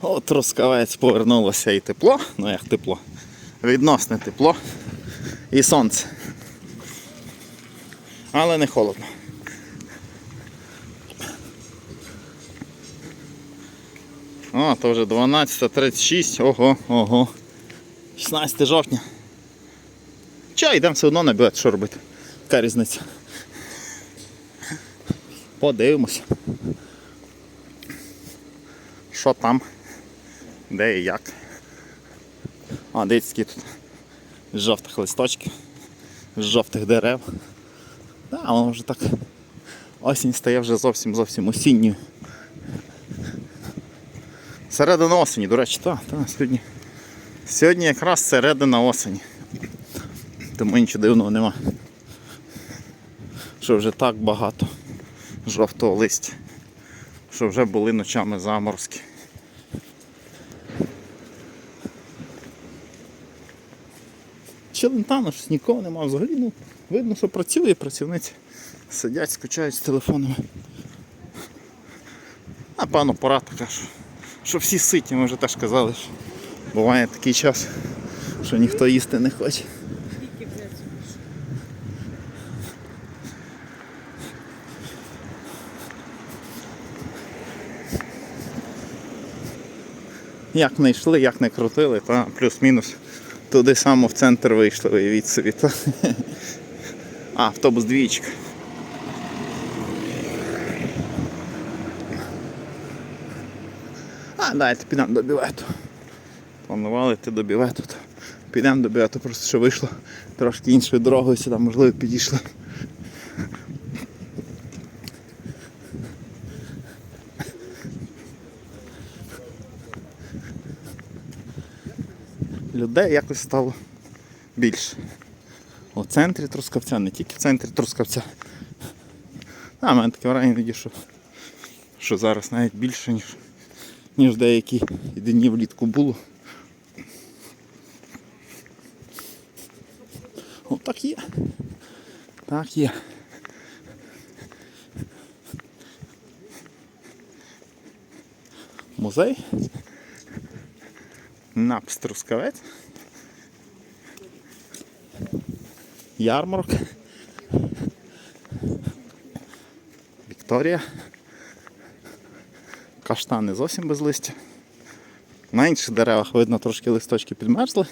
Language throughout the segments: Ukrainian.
От Трускавець повернулося і тепло, ну як тепло, відносне тепло і сонце. Але не холодно. О, то вже 12.36, ого, ого. 16 жовтня. Ча, йдемо все одно набивати, що робити. Яка різниця? Подивимося. Що там? Де і як? А, дивіться, які тут з жовтих листочків, з жовтих дерев. Так, воно вже так. Осінь стає вже зовсім зовсім осінньою. Середина осені, до речі, так, так, сьогодні. Сьогодні якраз середина осені. Тому нічого дивного нема. Що вже так багато жовтого листя. Що вже були ночами заморозки. Челентано, щось нікого нема взагалі. Ну, видно, що працює працівниці. Сидять, скучають з телефонами. Напевно, пора така, що, що всі ситі, ми вже теж казали, що буває такий час, що ніхто їсти не хоче. Як не йшли, як не крутили, та плюс-мінус туди само в центр вийшли, уявіть собі. А, автобус двічка. А, дайте підемо до бівету. Планували йти до бівету. Підемо до бівету, просто що вийшло трошки іншою дорогою сюди, можливо, підійшли. Людей якось стало більше. У центрі Трускавця, не тільки в центрі Трускавця. А, в мене таке враження іноді, що, що зараз навіть більше, ніж, ніж деякі дні влітку було. О, так є. Так є. Музей. Напс Трускавець. Ярмарок. Вікторія. Каштани зовсім без листя. На інших деревах видно трошки листочки підмерзли.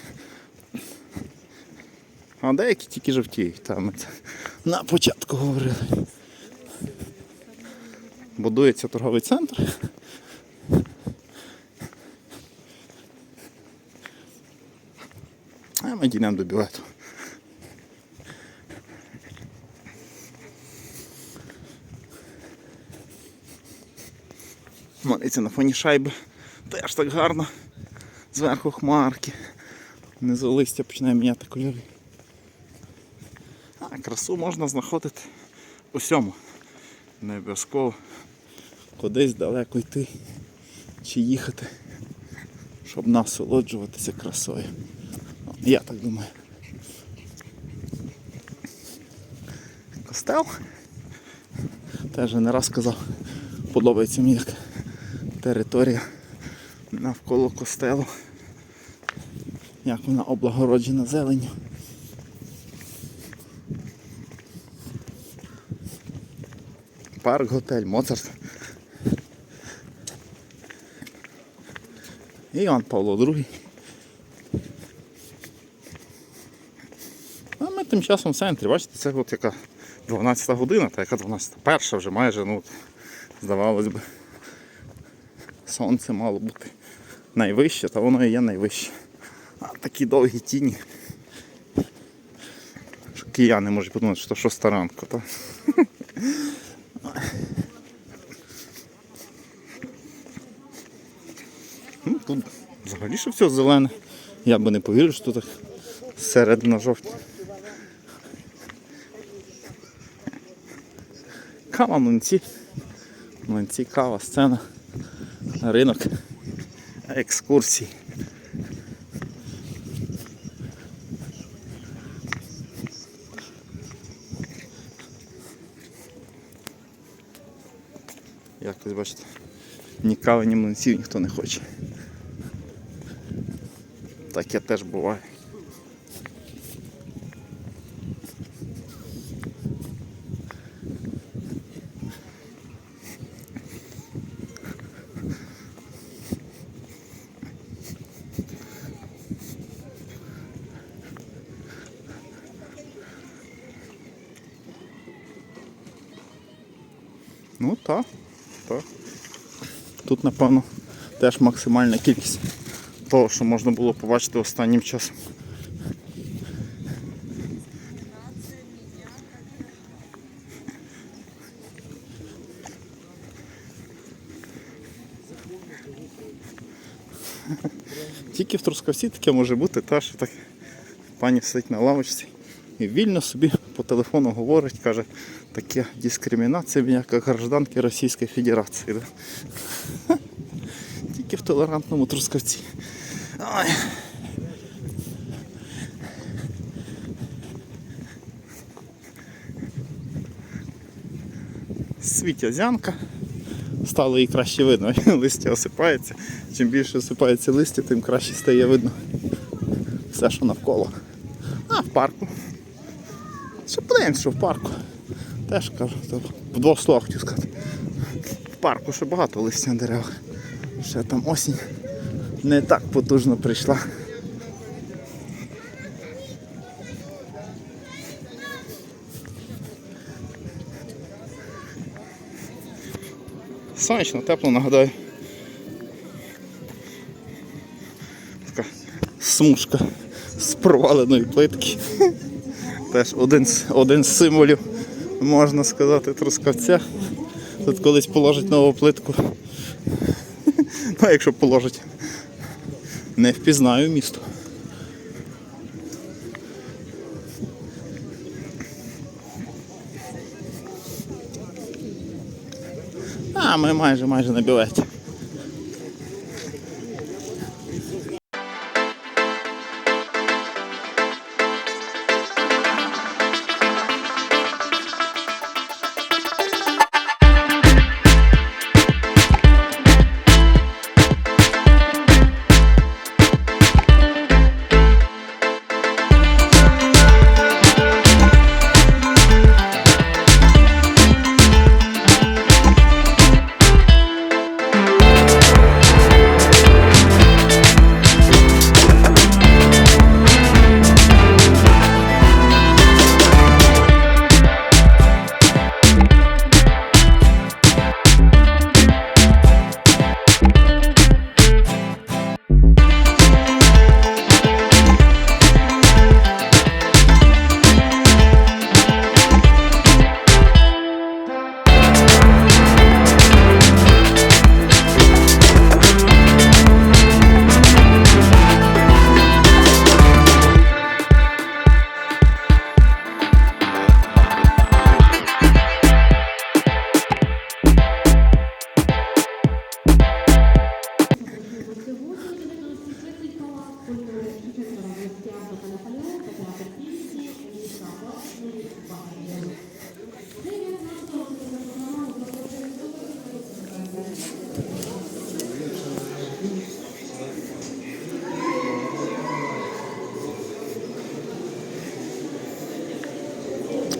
А деякі тільки жовтіють, там це на початку говорили. Будується торговий центр. А ми дійдемо до білету. Смотрите, на фоні шайби теж так гарно. Зверху хмарки. Внизу листя починає міняти кольори. А красу можна знаходити усьому. Не обов'язково кудись далеко йти чи їхати, щоб насолоджуватися красою. Я так думаю. Костел. Теж не раз казав, подобається мені як територія навколо костелу. Як вона облагороджена зеленню. Парк, готель, Моцарт. І Іван Павло II. А ми тим часом в центрі, бачите, це от яка 12 година, та яка 12, перша вже майже, ну, здавалось би, сонце мало бути найвище, та воно і є найвище. А такі довгі тіні. Що кияни можуть подумати, що шоста ранку. Та? Ну, тут взагалі що все зелене. Я би не повірив, що тут середина жовтня. Кава, млинці. Млинці, кава, сцена, ринок, екскурсії. Якось бачите, ні кави, ні млинців ніхто не хоче. Таке теж буває. Ну так, так. Тут, напевно, теж максимальна кількість того, що можна було побачити останнім часом. Тільки в Трускавці таке може бути, та що так пані сидить на лавочці і вільно собі по телефону говорить, каже, таке дискримінація як гражданки Російської Федерації. Да? Тільки в толерантному Трускавці. Ой. Світя зянка. Стало їй краще видно, листя осипається. Чим більше осипається листя, тим краще стає видно все, що навколо. А в парку. Ще що в парку. Теж кажу, в двох словах хотів сказати. В парку ще багато листя на деревах. Ще там осінь не так потужно прийшла. Сонячно, тепло, нагадаю. Така смужка з проваленої плитки. Теж один один з символів, можна сказати, трускавця. Тут колись положить нову плитку. Ну, якщо положить, не впізнаю місто. А, ми майже майже на білеті.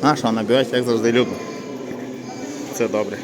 А що, на як завжди, людно. Це добре.